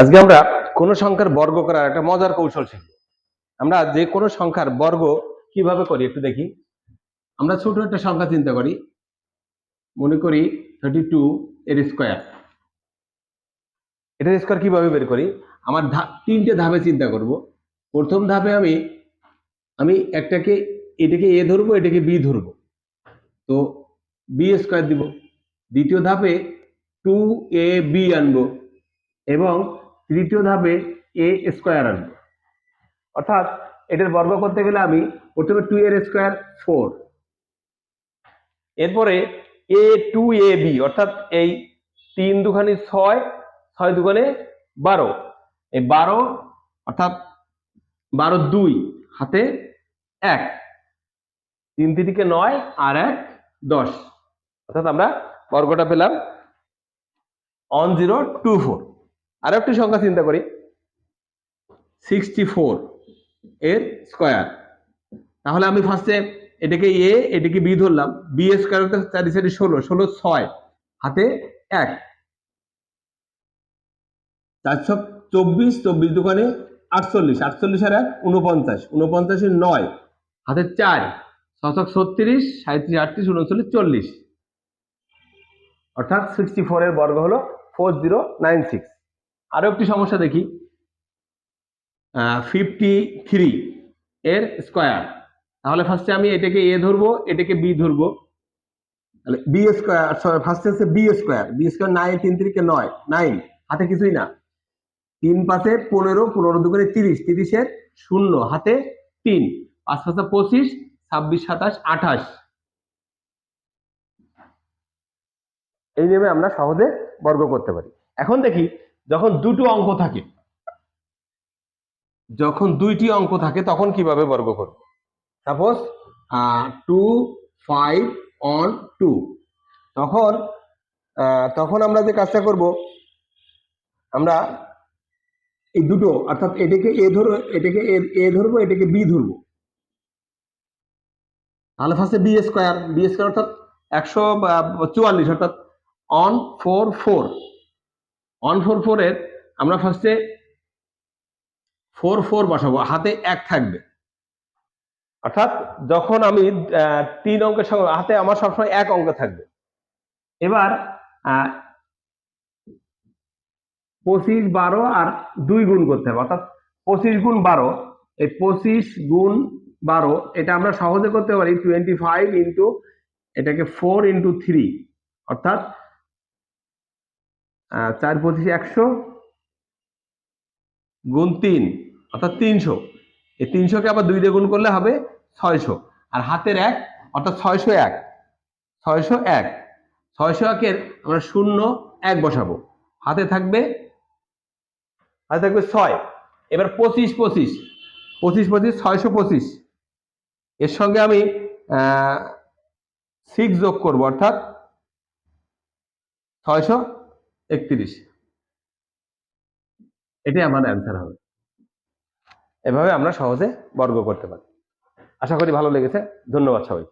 আজকে আমরা কোনো সংখ্যার বর্গ করার একটা মজার কৌশল শিখব। আমরা যে কোনো সংখ্যার বর্গ কীভাবে করি একটু দেখি। আমরা ছোট একটা সংখ্যা চিন্তা করি। মনে করি থার্টি টু এর স্কোয়ার এটার স্কোয়ার কীভাবে বের করি? আমার ধা- তিনটে ধাপে চিন্তা করব। প্রথম ধাপে আমি আমি একটাকে, এটাকে এ ধরবো, এটাকে বি ধরবো। তো বি স্কোয়ার দিব। দ্বিতীয় ধাপে টু এ বি আনব। এবং তৃতীয় ধাপে এ স্কোয়ার আনব। অর্থাৎ এটার বর্গ করতে গেলে আমি প্রথমে টু এর স্কোয়ার ফোর এরপরে এ টু এ বি অর্থাৎ এই তিন দুখানি ছয় ছয় দুখানে বারো। এই বারো, অর্থাৎ বারো দুই, হাতে এক। তিন তিরিকে নয় আর এক দশ। অর্থাৎ আমরা বর্গটা পেলাম অন জিরো টু ফোর আরও একটি সংখ্যা চিন্তা করি। সিক্সটি ফোর এর স্কোয়ার তাহলে আমি ফার্স্টে এটাকে এ এটাকে বি ধরলাম। বি এর স্কোয়ার চারি চারি ষোলো ষোলো ছয়, হাতে এক। চারশো চব্বিশ চব্বিশ দোকানে আটচল্লিশ আটচল্লিশ আর এক উনপঞ্চাশ উনপঞ্চাশের নয়, হাতে চার ছশো ছত্রিশ সাঁত্রিশ আটত্রিশ উনচল্লিশ চল্লিশ। অর্থাৎ সিক্সটি ফোর এর বর্গ হলো ফোর জিরো নাইন সিক্স আরও একটি সমস্যা দেখি। ফিফটি থ্রি এর স্কোয়ার তাহলে ফার্স্টে আমি এটাকে এ ধরবো, এটাকে বি ধরবো। তাহলে বি স্কোয়ার ফার্স্টে হচ্ছে B square B square nine তিন তিরিকে নয় নাইন হাতে কিছুই না। তিন পাশে পনেরো পনেরো দুগুণে তিরিশ। তিরিশের শূন্য, হাতে তিন। পাঁচ পাঁচে পঁচিশ, ছাব্বিশ, সাতাশ, আঠাশ। এই নিয়মে আমরা সহজে বর্গ করতে পারি। এখন দেখি যখন দুটো অঙ্ক থাকে, যখন দুইটি অঙ্ক থাকে, তখন কীভাবে বর্গ করব? Suppose two five on two তখন তখন আমরা যে কাজটা করব, আমরা এই দুটো, অর্থাৎ এটাকে এ ধরো, এটাকে এ ধরবো, এটাকে বি ধরবো। তাহলে ফার্স্টে বি স্কোয়ার বি স্কোয়ার অর্থাৎ একশো চুয়াল্লিশ, অর্থাৎ on four four on four ফোরের আমরা ফার্স্টে ফোর ফোর বসাবো, হাতে এক থাকবে। অর্থাৎ যখন আমি তিন অঙ্কের সঙ্গে, হাতে আমার সবসময় এক অঙ্ক থাকবে। এবার পঁচিশ বারো আর দুই গুণ করতে হবে, অর্থাৎ পঁচিশ গুণ বারো, এই পঁচিশ গুণ বারো, এটা আমরা সহজে করতে পারি টোয়েন্টি ফাইভ ইন্টু এটাকে ফোর ইন্টু থ্রি অর্থাৎ চার পঁচিশ একশো গুণ তিন, অর্থাৎ তিনশো। এই তিনশোকে আবার দুই দিয়ে গুণ করলে হবে ছয়শো। আর হাতের এক, অর্থাৎ ছয়শো এক ছয়শো এক। ছয়শো একের আমরা শূন্য এক বসাবো। হাতে থাকবে হাতে থাকবে ছয়। এবার পঁচিশ পঁচিশ পঁচিশ পঁচিশ, ছয়শো পঁচিশ। এর সঙ্গে আমি সিক্স যোগ করব, অর্থাৎ ছয়শো একত্রিশ। এটাই আমার অ্যান্সার হবে। এভাবে আমরা সহজে বর্গ করতে পারি। আশা করি ভালো লেগেছে। ধন্যবাদ সবাই